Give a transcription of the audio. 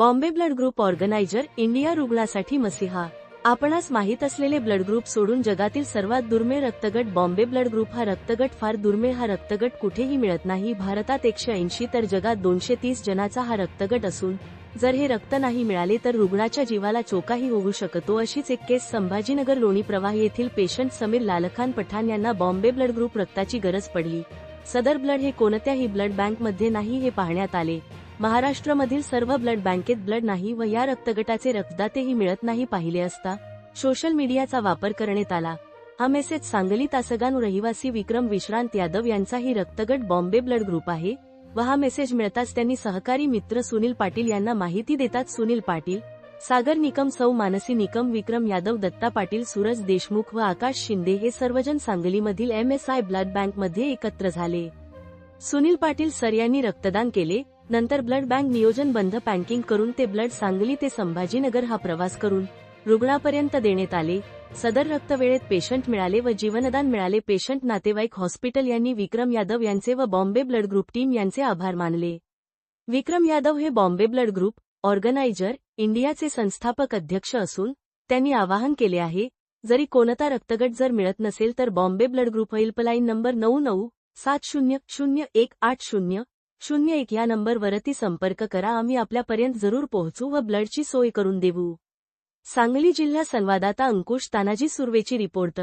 Bombay blood group organizer India रुग्णासाठी मसिहा. आपणास माहीत असलेले ब्लड ग्रुप सोडून जगातील सर्वात दुर्मिळ रक्तगट बॉम्बे ब्लड ग्रुप हा रक्तगट फार दुर्मिळ हा रक्तगट कुठेही मिळत नाही. भारतात एकशे ऐंशी तर जगात दोनशे तीस जणाचा हा रक्तगट असून जर हे रक्त नाही मिळाले तर रुग्णाच्या जीवाला चोकाही होऊ शकतो. अशीच एक केस संभाजीनगर लोणी प्रवाह येथील पेशंट समीर लालखान पठाण यांना बॉम्बे ब्लड ग्रुप रक्ताची गरज पडली. सदर ब्लड हे कोणत्याही ब्लड बँकमध्ये नाही हे पाहण्यात आले. महाराष्ट्रामधील सर्व ब्लड बँकेत ब्लड नाही व या रक्तगटाचे रक्तदातेही मिळत नाही पाहिले असता सोशल मीडियाचा वापर करण्यात आला. हा मेसेज सांगली तासगान रहिवासी विक्रम विश्रांत यादव यांचाही रक्तगट बॉम्बे ब्लड ग्रुप आहे व हा मेसेज मिळताच त्यांनी सहकारी मित्र सुनील पाटील यांना माहिती देतात सुनील पाटील सागर निकम सौ मानसी निकम विक्रम यादव दत्ता पाटील सूरज देशमुख व आकाश शिंदे हे सर्वजण सांगलीमधील एम एस आय ब्लड बँकमध्ये एकत्र झाले. सुनील पाटील सर यांनी रक्तदान केले नंतर ब्लड बँक नियोजन बंद पॅकिंग करून ते ब्लड सांगली ते संभाजीनगर हा प्रवास करून रुग्णापर्यंत देण्यात आले. सदर रक्त वेळेत पेशंट मिळाले व जीवनदान मिळाले. पेशंट नातेवाईक हॉस्पिटल यांनी विक्रम यादव यांचे व बॉम्बे ब्लड ग्रुप टीम यांचे आभार मानले. विक्रम यादव हे बॉम्बे ब्लड ग्रुप ऑर्गनायझर इंडियाचे संस्थापक अध्यक्ष असून त्यांनी आवाहन केले आहे जरी कोणता रक्तगट जर मिळत नसेल तर Bombay blood group helpline number नऊ नऊ सात शून्य शून्य एक आठ शून्य शून्य एक या नंबरवरती संपर्क करा. आम्ही आपल्यापर्यंत जरूर पोहोचू व ब्लडची सोय करून देऊ. सांगली जिल्हा संवाददाता अंकुश तानाजी सुर्वेची रिपोर्ट.